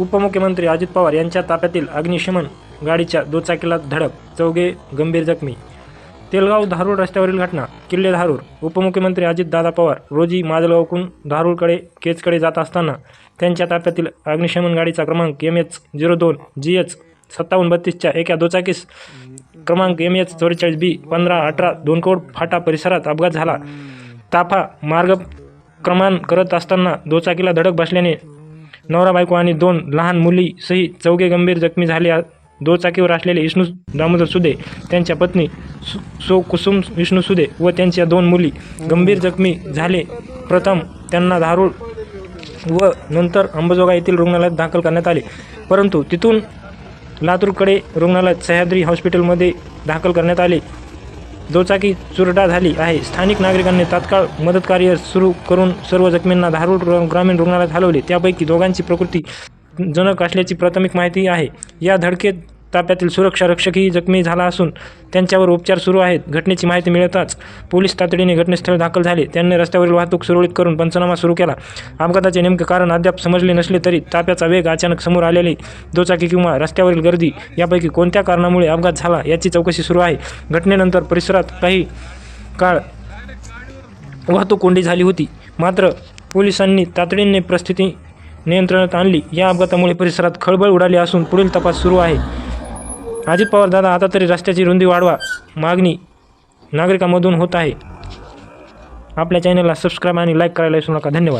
उपमुख्यमंत्री अजित पवार यांच्या ताफ्यातील अग्निशमन गाडीच्या दुचाकीला धडक चौघे गंभीर जखमी. तेलगाव धारूर रस्त्यावरील घटना किल्ले धारूर. उपमुख्यमंत्री अजितदादा पवार रोजी माजलगावकून धारूरकडे केचकडे जात असताना त्यांच्या ताफ्यातील अग्निशमन गाडीचा क्रमांक एम एच झिरो दोन जी एच सत्तावन्न बत्तीसच्या एका दुचाकीस क्रमांक एम एच चौवेचाळीस बी पंधरा अठरा दोनकोड फाटा परिसरात अपघात झाला. ताफा मार्ग क्रमान करत असताना दुचाकीला धडक बसल्याने नवरा बायको आणि दोन लहान मुली सहित चौघे गंभीर जखमी झाले आ- दुचाकीवर असलेले विष्णू दामोदर सुदे त्यांच्या पत्नी सु सो कुसुम विष्णू सुदे व त्यांच्या दोन मुली गंभीर जखमी झाले. प्रथम त्यांना धारूळ व नंतर अंबाजोगाई येथील रुग्णालयात दाखल करण्यात आले. परंतु तिथून लातूरकडे रुग्णालयात सह्याद्री हॉस्पिटलमध्ये दाखल करण्यात आले. दुचाकी चुरडा झाली आहे. स्थानिक नागरिकांनी तात्काळ मदतकार्य सुरू करून सर्व जखमींना धारूर ग्रामीण रुग्णालयात हलवले. त्यापैकी दोघांची प्रकृती जनक असल्याची प्राथमिक माहिती आहे. या धडकेत ताप्यातील सुरक्षा रक्षकही जखमी झाला असून त्यांच्यावर उपचार सुरू आहेत. घटनेची माहिती मिळताच पोलीस तातडीने घटनास्थळी दाखल झाले. त्यांनी रस्त्यावरील वाहतूक सुरळीत करून पंचनामा सुरू केला. अपघाताचे नेमके कारण अद्याप समजले नसले तरी ताप्याचा वेग अचानक समोर आलेली दुचाकी किंवा रस्त्यावरील गर्दी यापैकी कोणत्या कारणामुळे अपघात झाला याची चौकशी सुरू आहे. घटनेनंतर परिसरात काही काळ वाहतूक कोंडी झाली होती. मात्र पोलिसांनी तातडीने परिस्थिती नियंत्रणात आणली. या अपघातामुळे परिसरात खळबळ उडाली असून पुढील तपास सुरू आहे. अजित पवार दादा आता तरी रस्त्याची रुंदी वाढवा. मागणी नागरिकांमधून होत आहे. आपल्या चॅनलला सबस्क्राईब आणि लाईक करायला विसरू नका. धन्यवाद.